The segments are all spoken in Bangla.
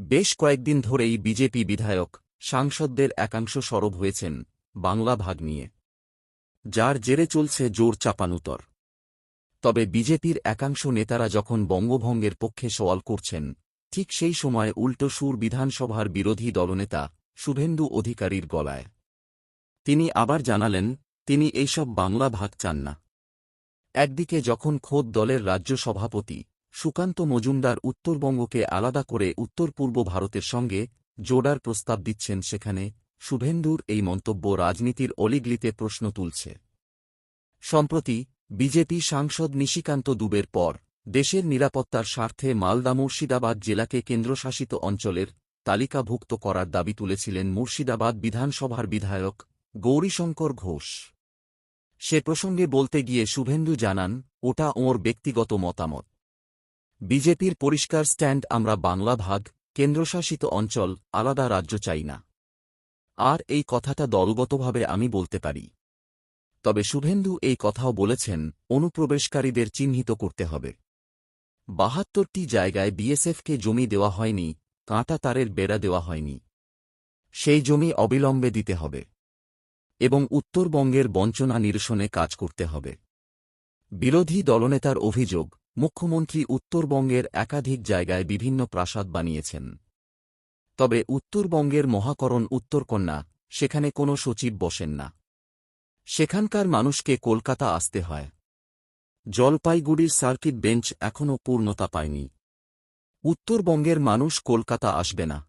বেশ কয়েকদিন ধরেই বিজেপি বিধায়ক, সাংসদদের একাংশ সরব হয়েছেন, বাংলা ভাগ নিয়ে। যার জেরে চলছে জোর চাপানুতর। তবে বিজেপির একাংশ নেতারা যখন বঙ্গভঙ্গের পক্ষে সওয়াল করছেন, ঠিক সেই সময় উল্টো সুর বিধানসভার বিরোধী দলনেতা শুভেন্দু অধিকারীর গলায়। তিনি আবার জানালেন, তিনি এইসব বাংলা ভাগ চান না। একদিকে যখন খোদ দলের রাজ্য সভাপতি সুকান্ত মজুমদার উত্তরবঙ্গকে আলাদা করে উত্তর পূর্ব ভারতের সঙ্গে জোড়ার প্রস্তাব দিচ্ছেন সেখানে শুভেন্দুর এই মন্তব্য রাজনীতির অলিগলিতে প্রশ্ন তুলছে। সম্প্রতি বিজেপি সাংসদ নিশিকান্ত দুবের পর দেশের নিরাপত্তার স্বার্থে মালদা মুর্শিদাবাদ জেলাকে কেন্দ্রশাসিত অঞ্চলের তালিকাভুক্ত করার দাবি তুলেছিলেন মুর্শিদাবাদ বিধানসভার বিধায়ক গৌরীশঙ্কর ঘোষ। সে প্রসঙ্গে বলতে গিয়ে শুভেন্দু জানান, ওটা ওঁর ব্যক্তিগত মতামত। বিজেপির পরিষ্কার স্ট্যান্ড আমরা বাংলা ভাগ, কেন্দ্রশাসিত অঞ্চল, আলাদা রাজ্য চাই না। আর এই কথাটা দলগতভাবে আমি বলতে পারি। তবে শুভেন্দু এই কথাও বলেছেন, অনুপ্রবেশকারীদের চিহ্নিত করতে হবে। বাহাত্তরটি জায়গায় বিএসএফকে জমি দেওয়া হয়নি, কাঁটা তারের বেড়া দেওয়া হয়নি। সেই জমি অবিলম্বে দিতে হবে। এবং উত্তরবঙ্গের বঞ্চনা নিরসনে কাজ করতে হবে। বিরোধী দলনেতার অভিযোগ মুখ্যমন্ত্রী উত্তরবঙ্গের একাধিক জায়গায় বিভিন্ন প্রাসাদ বানিয়েছেন। তবে উত্তরবঙ্গের মহাকরণ উত্তরকন্যা, সেখানে কোনো সচিব বসেন না। সেখানকার মানুষকে কলকাতা আসতে হয়। জলপাইগুড়ির সার্কিট বেঞ্চ এখনও পূর্ণতা পায়নি। উত্তরবঙ্গের মানুষ কলকাতা আসবে না।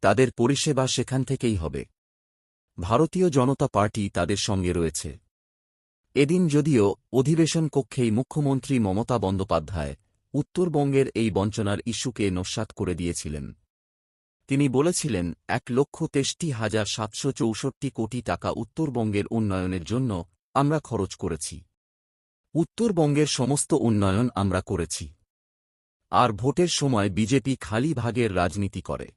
তাদের পরিষেবা সেখান থেকেই হবে। ভারতীয় জনতা পার্টি তাদের সঙ্গে রয়েছে। এদিন যদিও অধিবেশন কক্ষেই মুখ্যমন্ত্রী মমতা বন্দ্যোপাধ্যায় উত্তরবঙ্গের এই বঞ্চনার ইস্যুকে নস্যাৎ করে দিয়েছিলেন। তিনি বলেছিলেন, এক লক্ষ তেষ্টি হাজার সাতশো চৌষট্টি কোটি টাকা উত্তরবঙ্গের উন্নয়নের জন্য আমরা খরচ করেছি। উত্তরবঙ্গের সমস্ত উন্নয়ন আমরা করেছি। আর ভোটের সময় বিজেপি খালি ভাগের রাজনীতি করে।